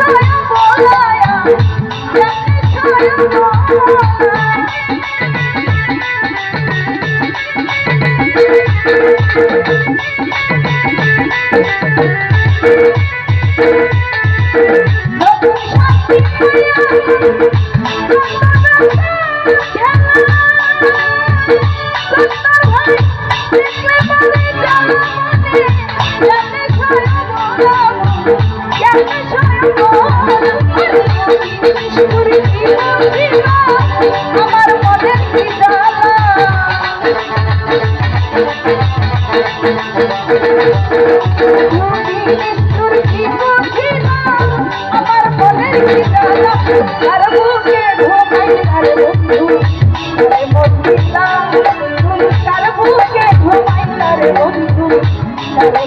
太阳不了呀。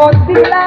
মন্দিরা